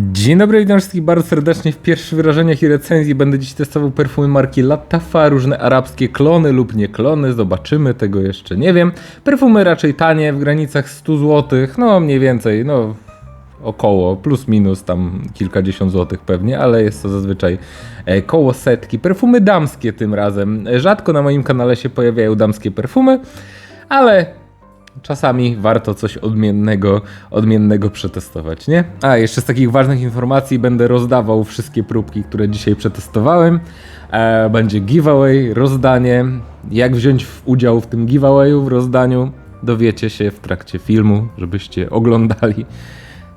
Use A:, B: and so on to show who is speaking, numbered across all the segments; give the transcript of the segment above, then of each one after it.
A: Dzień dobry, witam wszystkich bardzo serdecznie. W pierwszych wyrażeniach i recenzji będę dziś testował perfumy marki Latafa, różne arabskie klony lub nie klony, zobaczymy, tego jeszcze nie wiem. Perfumy raczej tanie, w granicach 100 zł, no mniej więcej, no około, plus minus tam kilkadziesiąt złotych pewnie, ale jest to zazwyczaj e, koło setki. Perfumy damskie tym razem. Rzadko na moim kanale się pojawiają damskie perfumy, ale czasami warto coś odmiennego, odmiennego przetestować, nie? A, jeszcze z takich ważnych informacji będę rozdawał wszystkie próbki, które dzisiaj przetestowałem. E, będzie giveaway, rozdanie. Jak wziąć udział w tym giveawayu, w rozdaniu, dowiecie się w trakcie filmu, żebyście oglądali.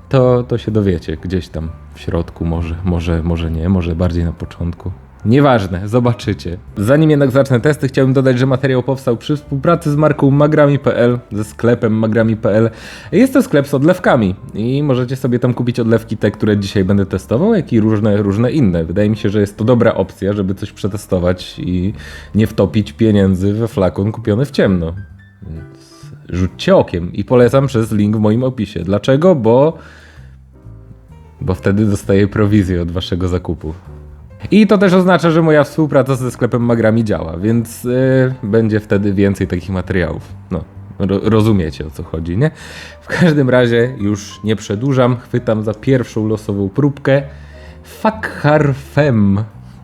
A: To, to się dowiecie gdzieś tam w środku, może, może, może nie, może bardziej na początku. Nieważne, zobaczycie. Zanim jednak zacznę testy, chciałbym dodać, że materiał powstał przy współpracy z marką magrami.pl, ze sklepem magrami.pl. Jest to sklep z odlewkami i możecie sobie tam kupić odlewki te, które dzisiaj będę testował, jak i różne, różne inne. Wydaje mi się, że jest to dobra opcja, żeby coś przetestować i nie wtopić pieniędzy we flakon kupiony w ciemno. Więc rzućcie okiem i polecam przez link w moim opisie. Dlaczego? Bo bo wtedy dostaję prowizję od waszego zakupu. I to też oznacza, że moja współpraca ze sklepem Magrami działa, więc yy, będzie wtedy więcej takich materiałów. No, ro rozumiecie o co chodzi, nie? W każdym razie już nie przedłużam, chwytam za pierwszą losową próbkę. Fakhar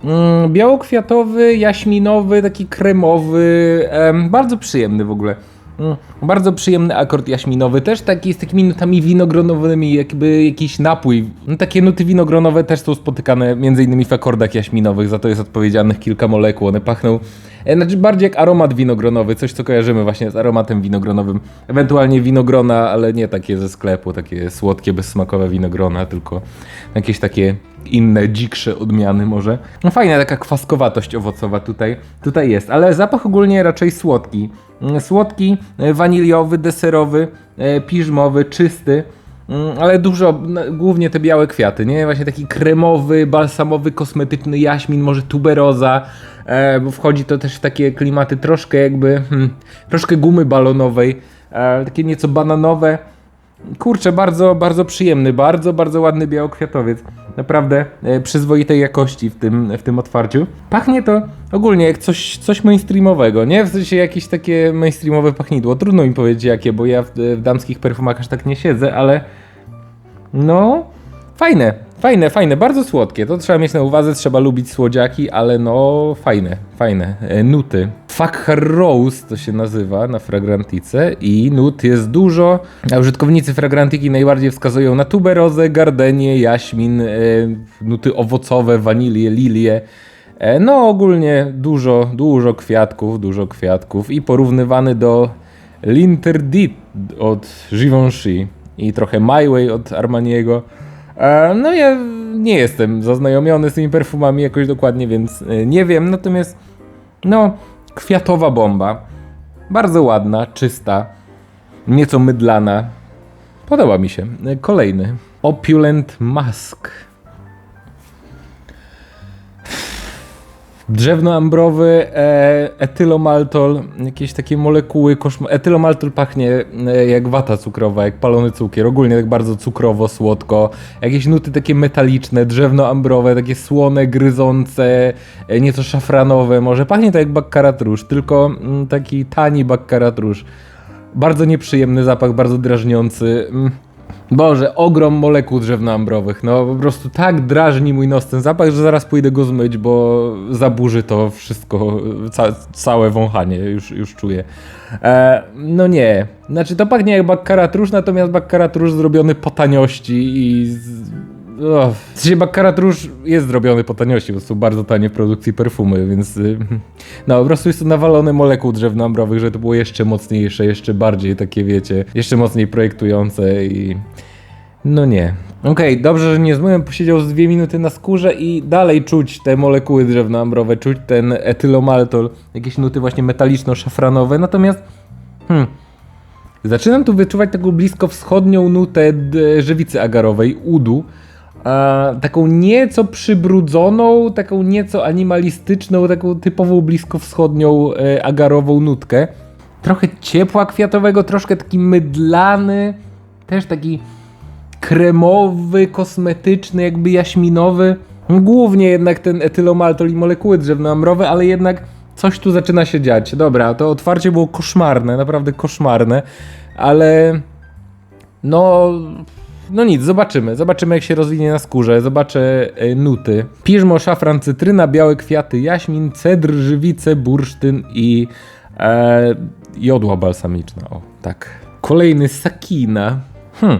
A: Mm, białokwiatowy, jaśminowy, taki kremowy, em, bardzo przyjemny w ogóle. Mm, Bardzo przyjemny akord jaśminowy, też taki z takimi nutami winogronowymi, jakby jakiś napój. No, takie nuty winogronowe też są spotykane innymi w akordach jaśminowych, za to jest odpowiedzialnych kilka molekuł, one pachną e, znaczy bardziej jak aromat winogronowy, coś co kojarzymy właśnie z aromatem winogronowym. Ewentualnie winogrona, ale nie takie ze sklepu, takie słodkie, bezsmakowe winogrona, tylko jakieś takie inne, dziksze odmiany może. No fajna taka kwaskowatość owocowa tutaj, tutaj jest, ale zapach ogólnie raczej słodki. Mm, Słodki, e, waniliowy, deserowy, e, piżmowy, czysty. Mm, Ale dużo, no, głównie te białe kwiaty, nie? Właśnie taki kremowy, balsamowy, kosmetyczny jaśmin, może tuberoza, e, bo wchodzi to też w takie klimaty troszkę jakby, hmm, troszkę gumy balonowej, takie nieco bananowe. Kurczę, bardzo, bardzo przyjemny, bardzo, bardzo ładny białokwiatowiec. Naprawdę e, przyzwoitej jakości w tym, w tym otwarciu. Pachnie to ogólnie jak coś, coś mainstreamowego, nie? W sensie jakieś takie mainstreamowe pachnidło. Trudno mi powiedzieć jakie, bo ja w, w damskich perfumach aż tak nie siedzę, ale no, fajne, fajne, fajne, bardzo słodkie. To trzeba mieć na uwadze, trzeba lubić słodziaki, ale no, fajne, fajne. E, nuty. Fakhar Rose to się nazywa na fragrantice i nut jest dużo, a użytkownicy fragrantiki najbardziej wskazują na tuberozę, gardenię, jaśmin, e, nuty owocowe, wanilię, lilię. E, No ogólnie dużo, dużo kwiatków, dużo kwiatków i porównywany do L'Interdit od Givenchy i trochę My Way od Armaniego. E, No ja nie jestem zaznajomiony z tymi perfumami jakoś dokładnie, więc nie wiem, natomiast no kwiatowa bomba. Bardzo ładna, czysta, nieco mydlana. Podoba mi się. Kolejny. Opulent Mask. Drzewno-ambrowy, e, etylomaltol, jakieś takie molekuły, koszma- etylomaltol pachnie e, jak wata cukrowa, jak palony cukier, ogólnie tak bardzo cukrowo, słodko, jakieś nuty takie metaliczne, drzewno-ambrowe, takie słone, gryzące, e, nieco szafranowe, może pachnie to jak baccarat rouge, tylko mm, taki tani baccarat rouge. Bardzo nieprzyjemny zapach, bardzo drażniący. Mm. Boże, ogrom molekuł drzewno-ambrowych. No po prostu tak drażni mój nos ten zapach, że zaraz pójdę go zmyć, bo zaburzy to wszystko, ca całe wąchanie, już, już czuję. E, no nie. Znaczy to pachnie jak baccarat rouge, natomiast baccarat rouge zrobiony po taniości i... Z... Oh. W sensie baccarat rouge jest zrobiony po taniości, bo są bardzo tanie w produkcji perfumy, więc... y, No po prostu jest to nawalone molekuł drzewno-ambrowych, że to było jeszcze mocniejsze, jeszcze bardziej takie, wiecie, jeszcze mocniej projektujące i... No nie. Okej, dobrze, że nie zmyłem, posiedział z dwie minuty na skórze i dalej czuć te molekuły drzewno-ambrowe, czuć ten etylomaltol, jakieś nuty właśnie metaliczno-szafranowe, natomiast... Hmm, Zaczynam tu wyczuwać taką blisko wschodnią nutę żywicy agarowej, udu. A, taką nieco przybrudzoną, taką nieco animalistyczną, taką typową blisko wschodnią e, agarową nutkę. Trochę ciepła kwiatowego, troszkę taki mydlany, też taki kremowy, kosmetyczny, jakby jaśminowy. Głównie jednak ten etylomaltol i molekuły drzewnoamrowe, ale jednak coś tu zaczyna się dziać. Dobra, to otwarcie było koszmarne, naprawdę koszmarne, ale no, no nic, zobaczymy. Zobaczymy, jak się rozwinie na skórze. Zobaczę e, nuty. Piżmo, szafran, cytryna, białe kwiaty, jaśmin, cedr, żywice, bursztyn i e, jodła balsamiczna. O, tak. Kolejny sakina. Hm.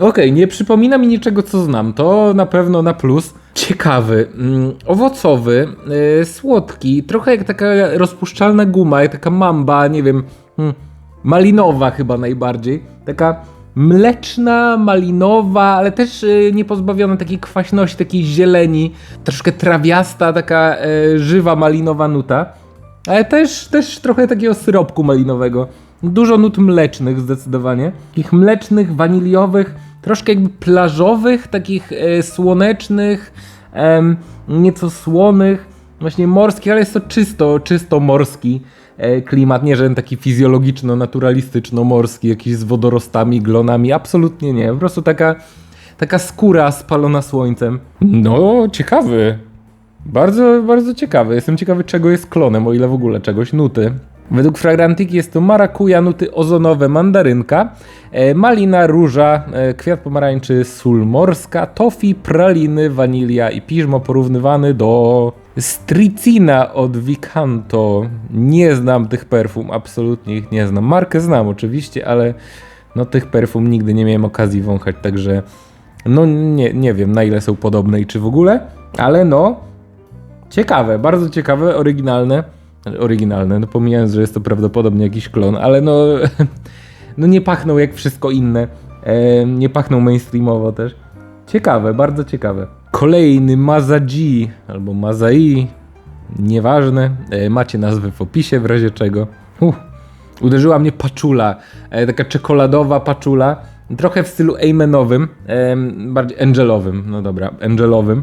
A: Okej, nie przypomina mi niczego, co znam. To na pewno na plus. Ciekawy, mm, owocowy, yy, słodki, trochę jak taka rozpuszczalna guma, jak taka mamba, nie wiem, hmm, malinowa chyba najbardziej. Taka mleczna, malinowa, ale też yy, nie pozbawiona takiej kwaśności, takiej zieleni, troszkę trawiasta, taka yy, żywa malinowa nuta. Ale też, też trochę takiego syropku malinowego. Dużo nut mlecznych zdecydowanie. Takich mlecznych, waniliowych, troszkę jakby plażowych, takich e, słonecznych, nieco słonych, właśnie morskich, ale jest to czysto, czysto morski klimat. Nie żaden taki fizjologiczno-naturalistyczno-morski, jakiś z wodorostami, glonami. Absolutnie nie. Po prostu taka, taka skóra spalona słońcem. No, ciekawy. Bardzo, bardzo ciekawy. Jestem ciekawy, czego jest klonem, o ile w ogóle czegoś. Nuty. Według Fragrantiki jest to marakuja, nuty ozonowe, mandarynka, e, malina, róża, e, kwiat pomarańczy, sól morska, tofi, praliny, wanilia i piżmo porównywany do stricina od Vicanto. Nie znam tych perfum, absolutnie ich nie znam. Markę znam oczywiście, ale no tych perfum nigdy nie miałem okazji wąchać, także no nie, nie wiem na ile są podobne i czy w ogóle, ale no Ciekawe, bardzo ciekawe, oryginalne. Oryginalne, no pomijając, że jest to prawdopodobnie jakiś klon, ale no, no nie pachną jak wszystko inne. E, nie pachną mainstreamowo też. Ciekawe, bardzo ciekawe. Kolejny Mazaji albo Mazai, nieważne. E, macie nazwę w opisie w razie czego. Uh, uderzyła mnie paczula, e, taka czekoladowa paczula. Trochę w stylu Amenowym, em, bardziej angelowym, no dobra, angelowym.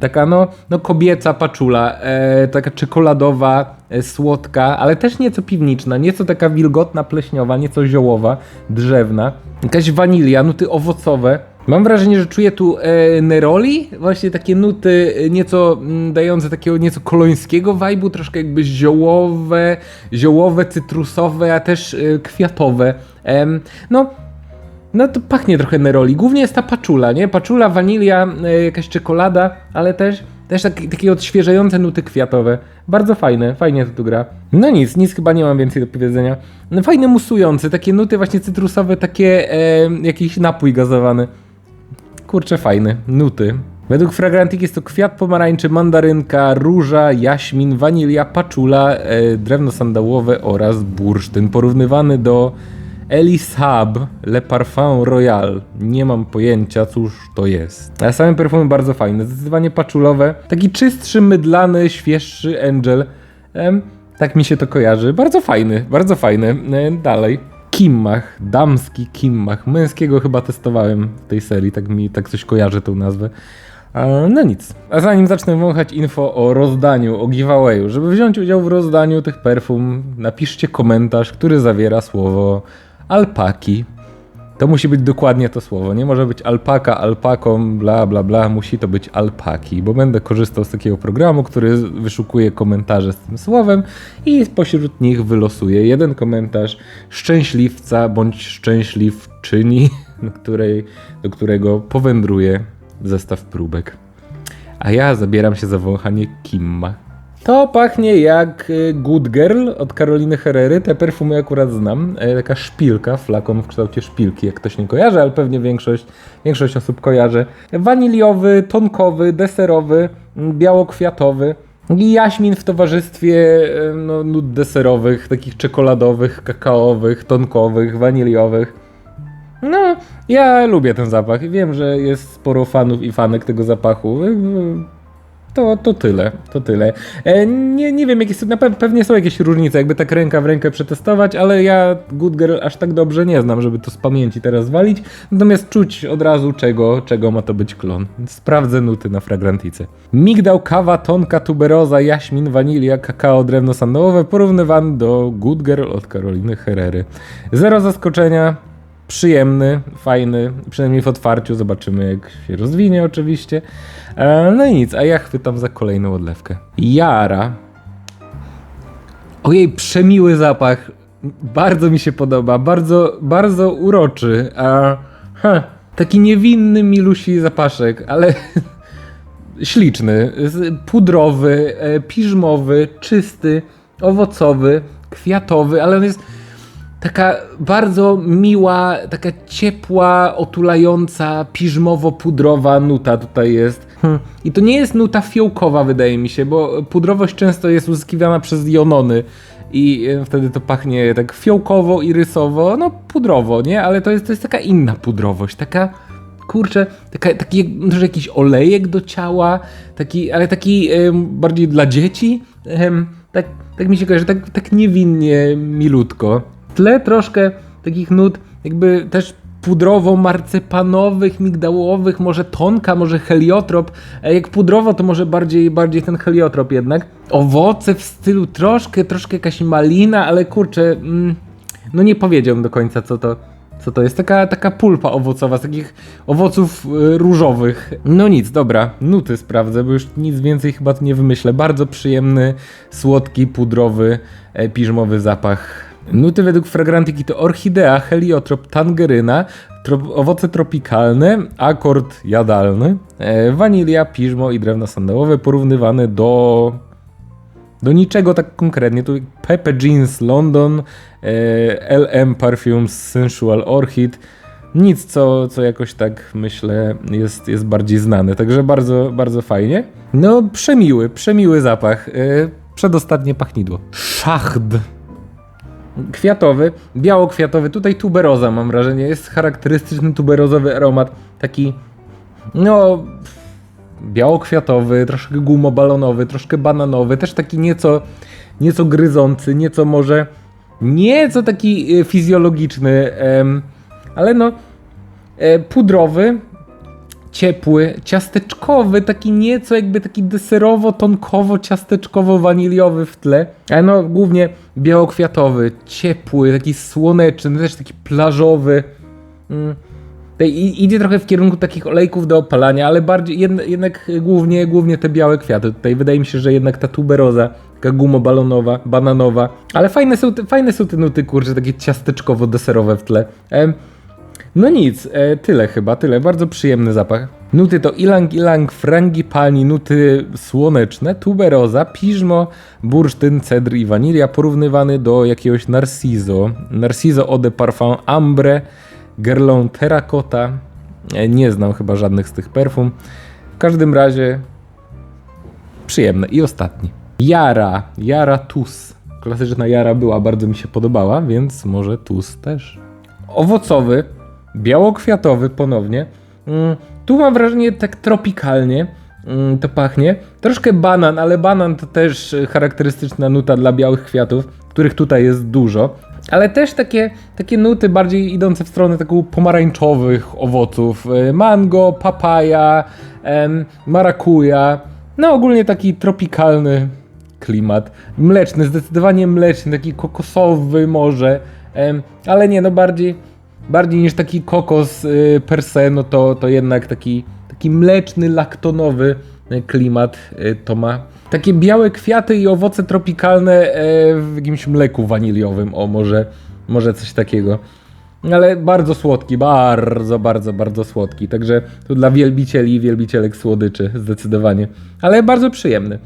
A: Taka no, no kobieca paczula, e, taka czekoladowa, e, słodka, ale też nieco piwniczna, nieco taka wilgotna, pleśniowa, nieco ziołowa, drzewna. Jakaś wanilia, nuty owocowe. Mam wrażenie, że czuję tu e, neroli, właśnie takie nuty e, nieco mm, dające takiego nieco kolońskiego wajbu, troszkę jakby ziołowe, ziołowe, cytrusowe, a też e, kwiatowe. Em, no, no to pachnie trochę neroli. Głównie jest ta paczula, nie? Paczula, wanilia, e, jakaś czekolada, ale też, też tak, takie odświeżające nuty kwiatowe. Bardzo fajne, fajnie to tu gra. No nic, nic chyba nie mam więcej do powiedzenia. No fajne musujące, takie nuty właśnie cytrusowe, takie e, jakiś napój gazowany. Kurczę, fajny. Nuty. Według Fragrantik jest to kwiat pomarańczy, mandarynka, róża, jaśmin, wanilia, paczula, e, drewno sandałowe oraz bursztyn. Porównywany do Elisab Le Parfum Royal. Nie mam pojęcia, cóż to jest. Ale same perfumy bardzo fajne, zdecydowanie paczulowe. Taki czystszy, mydlany, świeższy Angel. Em, tak mi się to kojarzy. Bardzo fajny, bardzo fajny. E, dalej. Kimmach, damski Kimmach. Męskiego chyba testowałem w tej serii, tak mi tak coś kojarzy tą nazwę. No nic. A zanim zacznę wąchać info o rozdaniu, o giveawayu, żeby wziąć udział w rozdaniu tych perfum, napiszcie komentarz, który zawiera słowo alpaki. To musi być dokładnie to słowo. Nie może być alpaka, alpaką, bla bla bla. Musi to być alpaki, bo będę korzystał z takiego programu, który wyszukuje komentarze z tym słowem i pośród nich wylosuje jeden komentarz szczęśliwca bądź szczęśliwczyni, do, której, do którego powędruje zestaw próbek. A ja zabieram się za wąchanie Kimma. To pachnie jak y, Good Girl od Karoliny Herrery. Te perfumy akurat znam. E, Taka szpilka, flakon w kształcie szpilki, jak ktoś nie kojarzy, ale pewnie większość, większość osób kojarzy. Waniliowy, tonkowy, deserowy, białokwiatowy. I jaśmin w towarzystwie e, no, nut deserowych, takich czekoladowych, kakaowych, tonkowych, waniliowych. No, ja lubię ten zapach wiem, że jest sporo fanów i fanek tego zapachu. To, to tyle, to tyle. E, nie, nie wiem, jakie są, na pe- pewnie są jakieś różnice, jakby tak ręka w rękę przetestować, ale ja Good Girl aż tak dobrze nie znam, żeby to z pamięci teraz walić. Natomiast czuć od razu, czego, czego ma to być klon. Sprawdzę nuty na fragrantice. Migdał, kawa, tonka, tuberoza, jaśmin, wanilia, kakao, drewno sandałowe porównywany do Good Girl od Karoliny Herrery. Zero zaskoczenia, przyjemny, fajny, przynajmniej w otwarciu, zobaczymy jak się rozwinie oczywiście. E, no i nic, a ja chwytam za kolejną odlewkę. Jara. Ojej, przemiły zapach. Bardzo mi się podoba, bardzo, bardzo uroczy. A, ha, taki niewinny, milusi zapaszek, ale śliczny, pudrowy, e, piżmowy, czysty, owocowy, kwiatowy, ale on jest taka bardzo miła, taka ciepła, otulająca, piżmowo-pudrowa nuta tutaj jest. Hm. I to nie jest nuta fiołkowa, wydaje mi się, bo pudrowość często jest uzyskiwana przez jonony i e, wtedy to pachnie tak fiołkowo, irysowo, no pudrowo, nie? Ale to jest, to jest taka inna pudrowość, taka kurczę, taka, taki może jakiś olejek do ciała, taki, ale taki em, bardziej dla dzieci. Em, tak, tak mi się kojarzy, tak, tak niewinnie, milutko. Tle troszkę takich nut jakby też pudrowo-marcepanowych, migdałowych, może tonka, może heliotrop. E, Jak pudrowo to może bardziej, bardziej ten heliotrop jednak. Owoce w stylu troszkę, troszkę jakaś malina, ale kurczę, mm, no nie powiedziałbym do końca co to, co to jest. Taka, taka pulpa owocowa z takich owoców y, różowych. No nic, dobra, nuty sprawdzę, bo już nic więcej chyba tu nie wymyślę. Bardzo przyjemny, słodki, pudrowy, e, piżmowy zapach. Nuty według fragrantyki to orchidea, heliotrop, tangeryna, tro- owoce tropikalne, akord jadalny, e, wanilia, piżmo i drewno sandałowe porównywane do do niczego tak konkretnie. Tu Pepe Jeans London, e, LM Perfumes Sensual Orchid. Nic, co, co jakoś tak myślę jest, jest bardziej znane. Także bardzo, bardzo fajnie. No, przemiły, przemiły zapach. E, przedostatnie pachnidło. Szacht. Kwiatowy, biało-kwiatowy. Tutaj tuberoza mam wrażenie. Jest charakterystyczny tuberozowy aromat. Taki, no, biało-kwiatowy, troszkę gumobalonowy, troszkę bananowy, też taki nieco, nieco gryzący, nieco może, nieco taki e, fizjologiczny, ale no e, pudrowy, ciepły, ciasteczkowy, taki nieco jakby taki deserowo-tonkowo-ciasteczkowo-waniliowy w tle, ale no głównie białokwiatowy, ciepły, taki słoneczny, też taki plażowy. Mm. Idzie trochę w kierunku takich olejków do opalania, ale bardziej jednak, jednak głównie, głównie te białe kwiaty. Tutaj wydaje mi się, że jednak ta tuberoza, taka gumobalonowa, bananowa. Ale fajne są, fajne są te nuty, kurczę, takie ciasteczkowo-deserowe w tle. Em, no nic, e, tyle chyba, tyle. Bardzo przyjemny zapach. Nuty to ilang ilang, frangipani, nuty słoneczne, tuberoza, piżmo, bursztyn, cedr i wanilia porównywany do jakiegoś Narciso. Narciso Eau de Parfum Ambre, Guerlain Terracotta. E, Nie znam chyba żadnych z tych perfum. W każdym razie przyjemne. I ostatni. Jara, Jara Tus. Klasyczna Jara była, bardzo mi się podobała, więc może Tus też. Owocowy, białokwiatowy ponownie. Mm, tu mam wrażenie tak tropikalnie mm, to pachnie. Troszkę banan, ale banan to też e, charakterystyczna nuta dla białych kwiatów, których tutaj jest dużo. Ale też takie, takie nuty bardziej idące w stronę taką pomarańczowych owoców. E, Mango, papaja, marakuja. No ogólnie taki tropikalny klimat. Mleczny, zdecydowanie mleczny, taki kokosowy może. Ale nie, no bardziej, bardziej niż taki kokos y, per se, no to, to jednak taki, taki mleczny, laktonowy y, klimat y, to ma. Takie białe kwiaty i owoce tropikalne w jakimś mleku waniliowym, o może, może coś takiego. Ale bardzo słodki, bardzo, bardzo, bardzo słodki. Także to dla wielbicieli i wielbicielek słodyczy, zdecydowanie. Ale bardzo przyjemny.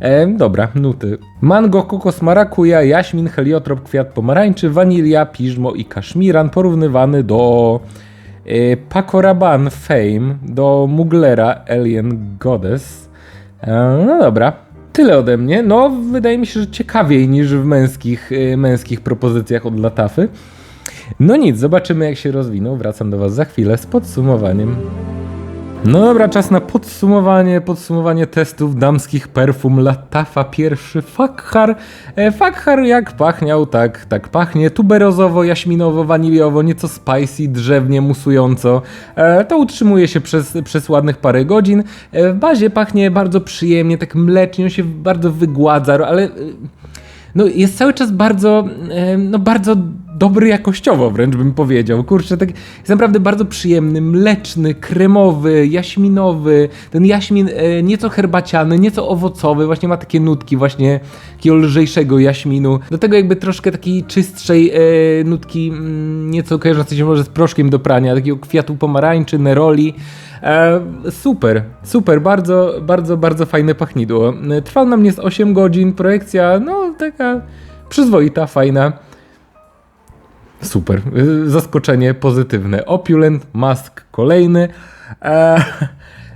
A: E, dobra, nuty. Mango, kokos, marakuja, jaśmin, heliotrop, kwiat pomarańczy, wanilia, piżmo i kaszmiran porównywany do e, Fame, do Muglera Alien Goddess. E, no dobra, tyle ode mnie. No, wydaje mi się, że ciekawiej niż w męskich, e, męskich propozycjach od Latafy. No nic, zobaczymy jak się rozwiną. Wracam do Was za chwilę z podsumowaniem. No dobra, czas na podsumowanie, podsumowanie testów damskich perfum Latafa pierwszy Fakhar. E, Fakhar jak pachniał, tak, tak pachnie, tuberozowo, jaśminowo, waniliowo, nieco spicy, drzewnie, musująco. E, to utrzymuje się przez, przez ładnych parę godzin. E, w bazie pachnie bardzo przyjemnie, tak mlecznie, się bardzo wygładza, ale... E, no, jest cały czas bardzo, e, no, bardzo dobry jakościowo wręcz bym powiedział. Kurczę, tak jest naprawdę bardzo przyjemny, mleczny, kremowy, jaśminowy. Ten jaśmin e, nieco herbaciany, nieco owocowy, właśnie ma takie nutki właśnie takiego lżejszego jaśminu. Do tego jakby troszkę takiej czystszej e, nutki, mm, nieco kojarzącej się może z proszkiem do prania, takiego kwiatu pomarańczy, neroli. E, super, super, bardzo, bardzo, bardzo fajne pachnidło. E, Trwał na mnie z 8 godzin, projekcja, no taka przyzwoita, fajna. Super, y, zaskoczenie pozytywne. Opulent Mask kolejny. E,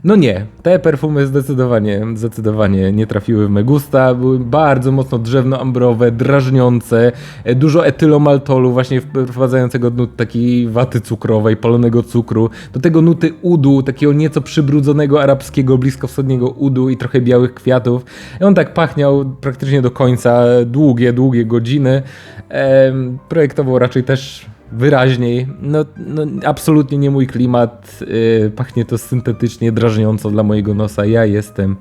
A: no nie, te perfumy zdecydowanie, zdecydowanie nie trafiły w me gusta. Były bardzo mocno drzewno-ambrowe, drażniące, e, dużo etylomaltolu, właśnie wprowadzającego nut takiej waty cukrowej, palonego cukru. Do tego nuty udu, takiego nieco przybrudzonego arabskiego, bliskowschodniego udu i trochę białych kwiatów. I on tak pachniał praktycznie do końca, długie, długie godziny. Em, projektował raczej też wyraźniej. No, no absolutnie nie mój klimat. Yy, pachnie to syntetycznie, drażniąco dla mojego nosa. Ja jestem.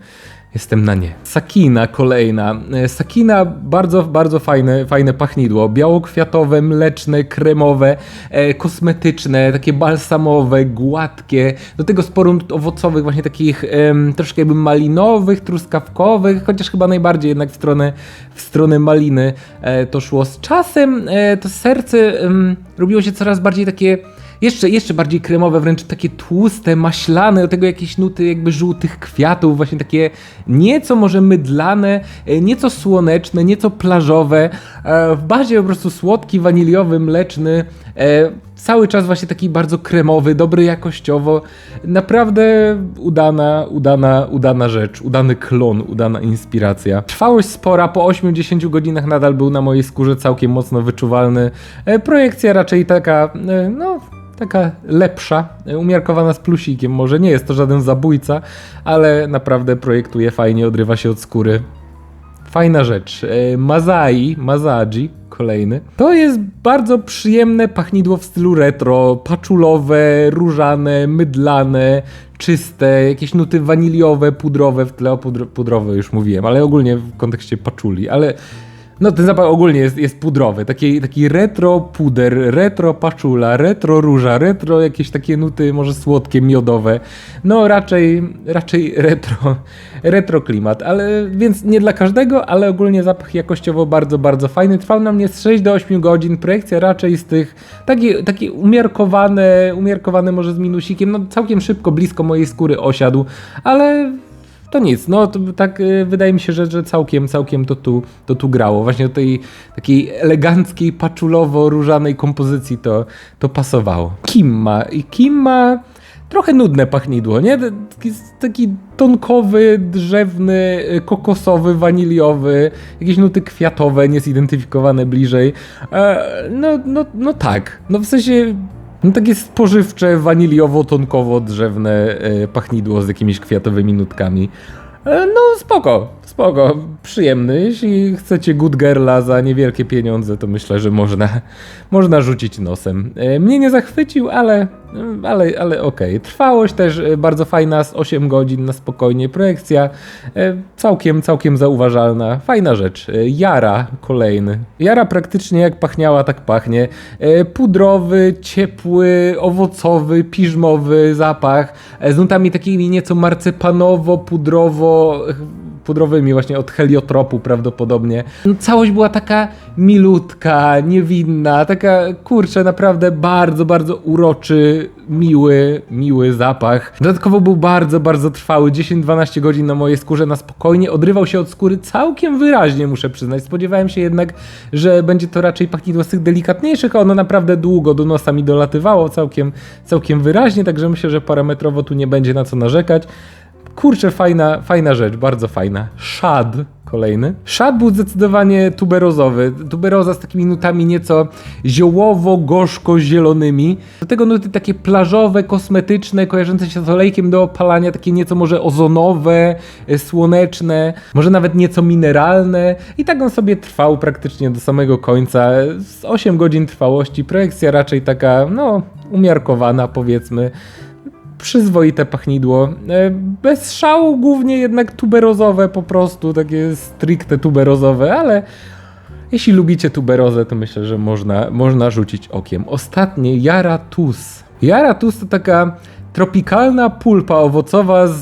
A: Jestem na nie. Sakina kolejna. E, Sakina bardzo, bardzo fajne, fajne pachnidło. Białokwiatowe, mleczne, kremowe, e, kosmetyczne, takie balsamowe, gładkie. Do tego sporo owocowych, właśnie takich troszkę jakby malinowych, truskawkowych, chociaż chyba najbardziej jednak w stronę, w stronę maliny e, to szło. Z czasem e, to serce robiło się coraz bardziej takie jeszcze, jeszcze bardziej kremowe, wręcz takie tłuste, maślane, do tego jakieś nuty jakby żółtych kwiatów, właśnie takie nieco może mydlane, e, nieco słoneczne, nieco plażowe, e, w bazie po prostu słodki, waniliowy, mleczny, e, cały czas właśnie taki bardzo kremowy, dobry jakościowo, naprawdę udana, udana, udana rzecz, udany klon, udana inspiracja. Trwałość spora, po 8-10 godzinach nadal był na mojej skórze całkiem mocno wyczuwalny, projekcja raczej taka, no taka lepsza, e, umiarkowana z plusikiem. Może nie jest to żaden zabójca, ale naprawdę projektuje fajnie, odrywa się od skóry. Fajna rzecz. E, Mazai, Mazaji, kolejny. To jest bardzo przyjemne pachnidło w stylu retro, paczulowe, różane, mydlane, czyste, jakieś nuty waniliowe, pudrowe, w tle pudrowe już mówiłem, ale ogólnie w kontekście paczuli, ale no ten zapach ogólnie jest, jest pudrowy, taki, taki retro puder, retro paczula, retro róża, retro jakieś takie nuty może słodkie, miodowe. No raczej, raczej retro, retro klimat, ale więc nie dla każdego, ale ogólnie zapach jakościowo bardzo, bardzo fajny. Trwał na mnie z 6 do 8 godzin, projekcja raczej z tych, takie, takie umiarkowane, umiarkowane może z minusikiem, no całkiem szybko, blisko mojej skóry osiadł, ale to nic, no to tak y, wydaje mi się, że, że całkiem, całkiem to tu, to tu grało. Właśnie do tej takiej eleganckiej, paczulowo-różanej kompozycji to, to pasowało. Kimma. I Kimma trochę nudne pachnidło, nie? Taki, taki tonkowy, drzewny, y, kokosowy, waniliowy, jakieś nuty kwiatowe, niezidentyfikowane bliżej. E, no, no, no tak. No w sensie no takie spożywcze, waniliowo-tonkowo-drzewne e, pachnidło z jakimiś kwiatowymi nutkami. E, no spoko, spoko, przyjemny. Jeśli chcecie good girla za niewielkie pieniądze, to myślę, że można, można rzucić nosem. E, mnie nie zachwycił, ale, ale, ale okej. Trwałość też e, bardzo fajna, z 8 godzin na spokojnie. Projekcja e, całkiem, całkiem zauważalna. Fajna rzecz. Jara kolejny. Jara praktycznie jak pachniała, tak pachnie. Pudrowy, ciepły, owocowy, piżmowy zapach. Z nutami takimi nieco marcepanowo-pudrowo pudrowymi właśnie od heliotropu prawdopodobnie. No, całość była taka milutka, niewinna, taka kurczę, naprawdę bardzo, bardzo uroczy, miły, miły zapach. Dodatkowo był bardzo, bardzo trwały, 10-12 godzin na mojej skórze na spokojnie, odrywał się od skóry całkiem wyraźnie, muszę przyznać. Spodziewałem się jednak, że będzie to raczej pachnidło z tych delikatniejszych, a ono naprawdę długo do nosa mi dolatywało całkiem, całkiem wyraźnie, także myślę, że parametrowo tu nie będzie na co narzekać. Kurczę, fajna, fajna rzecz, bardzo fajna. Shad kolejny. Shad był zdecydowanie tuberozowy. Tuberoza z takimi nutami nieco ziołowo-gorzko-zielonymi. Do tego nuty takie plażowe, kosmetyczne, kojarzące się z olejkiem do opalania, takie nieco może ozonowe, e, słoneczne, może nawet nieco mineralne. I tak on sobie trwał praktycznie do samego końca. Z 8 godzin trwałości. Projekcja raczej taka, no, umiarkowana powiedzmy przyzwoite pachnidło. E, Bez szału, głównie jednak tuberozowe po prostu, takie stricte tuberozowe, ale Jeśli lubicie tuberozę, to myślę, że można, można rzucić okiem. Ostatnie, Jaratus. Jaratus to taka tropikalna pulpa owocowa z,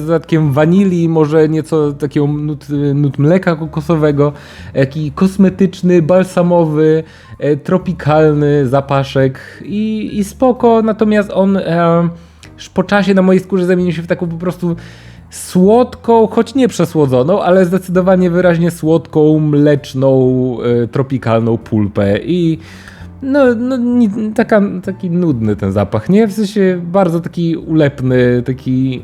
A: z dodatkiem wanilii, może nieco takiego nut, nut mleka kokosowego, taki kosmetyczny, balsamowy, e, tropikalny zapaszek i, i spoko, natomiast on e, po czasie na mojej skórze zamienił się w taką po prostu słodką, choć nie przesłodzoną, ale zdecydowanie wyraźnie słodką, mleczną, e, tropikalną pulpę i no, no ni, taka, taki nudny ten zapach, nie? W sensie bardzo taki ulepny, taki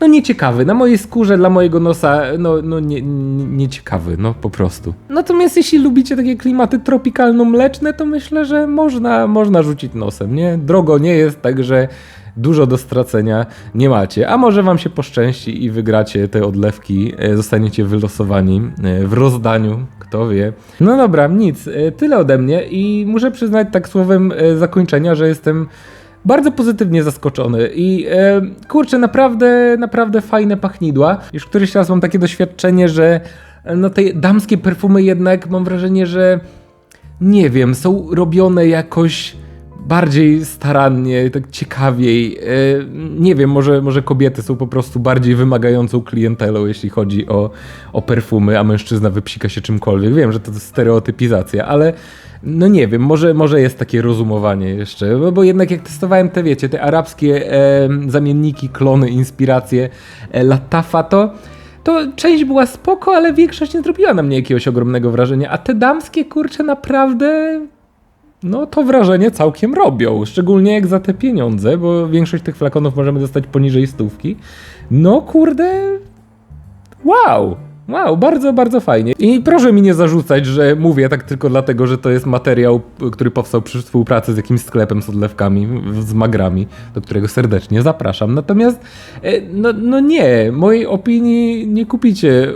A: no nieciekawy. Na mojej skórze, dla mojego nosa, no, no nie, nie, nieciekawy, no po prostu. Natomiast jeśli lubicie takie klimaty tropikalno-mleczne, to myślę, że można, można rzucić nosem, nie? Drogo nie jest, także dużo do stracenia nie macie. A może wam się poszczęści i wygracie te odlewki, e, zostaniecie wylosowani e, w rozdaniu, kto wie. No dobra, nic, e, tyle ode mnie i muszę przyznać tak słowem zakończenia, że jestem bardzo pozytywnie zaskoczony i e, kurczę, naprawdę, naprawdę fajne pachnidła. Już któryś raz mam takie doświadczenie, że no te damskie perfumy jednak mam wrażenie, że nie wiem, są robione jakoś bardziej starannie, tak ciekawiej. E, Nie wiem, może, może kobiety są po prostu bardziej wymagającą klientelą, jeśli chodzi o, o perfumy, a mężczyzna wypsika się czymkolwiek. Wiem, że to jest stereotypizacja, ale no nie wiem, może, może jest takie rozumowanie jeszcze, bo, bo jednak jak testowałem te, wiecie, te arabskie e, zamienniki, klony, inspiracje e, Latafa, to to część była spoko, ale większość nie zrobiła na mnie jakiegoś ogromnego wrażenia, a te damskie, kurcze, naprawdę no to wrażenie całkiem robią, szczególnie jak za te pieniądze, bo większość tych flakonów możemy dostać poniżej stówki. No kurde, wow, wow, bardzo, bardzo fajnie. I proszę mi nie zarzucać, że mówię tak tylko dlatego, że to jest materiał, który powstał przy współpracy z jakimś sklepem z odlewkami, z magrami, do którego serdecznie zapraszam. Natomiast, e, no, no nie, mojej opinii nie kupicie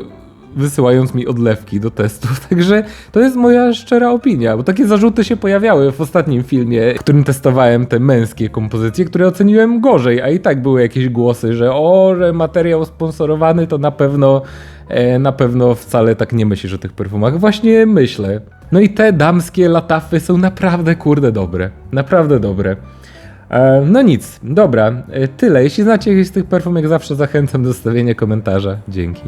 A: wysyłając mi odlewki do testów. Także to jest moja szczera opinia, bo takie zarzuty się pojawiały w ostatnim filmie, w którym testowałem te męskie kompozycje, które oceniłem gorzej, a i tak były jakieś głosy, że o, że materiał sponsorowany to na pewno e, na pewno wcale tak nie myślisz o tych perfumach. Właśnie myślę. No i te damskie latafy są naprawdę kurde dobre. Naprawdę dobre. E, No nic, dobra, e, tyle. Jeśli znacie jakieś z tych perfum, jak zawsze zachęcam do zostawienia komentarza. Dzięki.